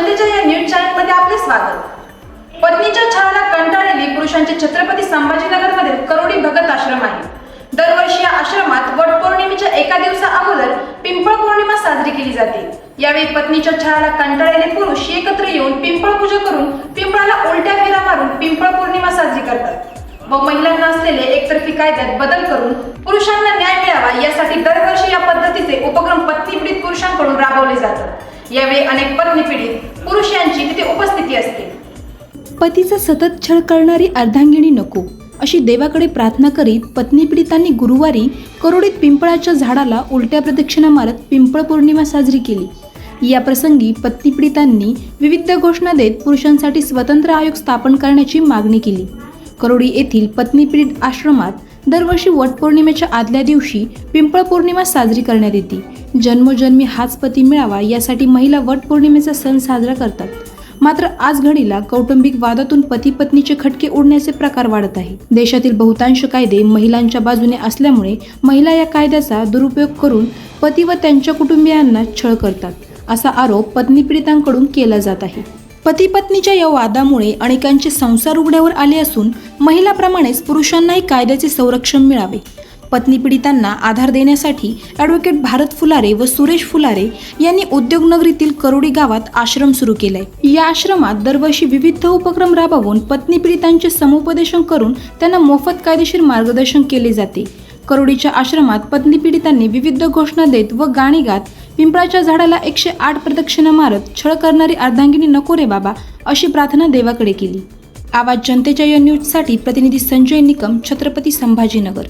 जनतेच्या या न्यूज चॅनलमध्ये आपले स्वागत. पत्नीच्या छळाला कंटाळलेली पुरुषांचे छत्रपती संभाजीनगर संभाजीनगरमधील करोडी भगत आश्रम आहे. दरवर्षी या आश्रमात वट पौर्णिमेच्या एका दिवसा अगोदर पिंपळ पौर्णिमा साजरी केली जाते. यावेळी पत्नीच्या छळाला कंटाळलेले पुरुष एकत्र येऊन पिंपळ पूजा करून पिंपळाला उलट्या फेरा मारून पिंपळ पौर्णिमा साजरी करतात. व महिलांना असलेले एकतर्फी कायद्यात बदल करून पुरुषांना न्याय मिळावा यासाठी दरवर्षी या पद्धतीचे उपक्रम पत्नी पीडित पुरुषांकडून राबवले जातात. यावेळी अनेक पत्नी पीडित पुरुषांची तिथे उपस्थिती असते. पतीचा सतत छळ करणारी अर्धांगिणी नको अशी देवाकडे प्रार्थना करीत पत्नी पीडितांनी गुरुवारी करोडीत पिंपळाच्या झाडाला उलट्या प्रदक्षिणा मारत पिंपळ पौर्णिमा साजरी केली. या प्रसंगी पत्नी पीडितांनी विविध घोषणा देत पुरुषांसाठी स्वतंत्र आयोग स्थापन करण्याची मागणी केली. करोडी येथील पत्नी पीडित आश्रमात दरवर्षी वटपौर्णिमेच्या आदल्या दिवशी पिंपळ पौर्णिमा साजरी करण्यात येते. जन्मोजन्मी हाच पती मिळावा यासाठी महिला वटपौर्णिमेचा सण साजरा करतात. मात्र आज घडीला कौटुंबिक वादातून पती पत्नीचे खटके उडण्याचे प्रकार वाढत आहे. देशातील बहुतांश कायदे महिलांच्या बाजूने असल्यामुळे महिला या कायद्याचा दुरुपयोग करून पती व त्यांच्या कुटुंबियांना छळ करतात असा आरोप पत्नी पीडितांकडून केला जात आहे. पती पत्नीच्या या वादामुळे अनेकांचे संसार उघड्यावर आले असून महिलाप्रमाणेच पुरुषांनाही कायद्याचे संरक्षण मिळावे. पत्नी पीडितांना आधार देण्यासाठी ॲडव्होकेट भारत फुलारे व सुरेश फुलारे यांनी उद्योगनगरीतील करोडी गावात आश्रम सुरू केलाय. या आश्रमात दरवर्षी विविध उपक्रम राबवून पत्नी पीडितांचे समुपदेशन करून त्यांना मोफत कायदेशीर मार्गदर्शन केले जाते. करोडीच्या आश्रमात पत्नी पीडितांनी विविध घोषणा देत व गाणी गात पिंपळाच्या झाडाला एकशे आठ प्रदक्षिणा मारत छळ करणारी अर्धांगिनी नको रे बाबा अशी प्रार्थना देवाकडे केली. आवाज जनतेच्या या न्यूजसाठी प्रतिनिधी संजय निकम छत्रपती संभाजीनगर.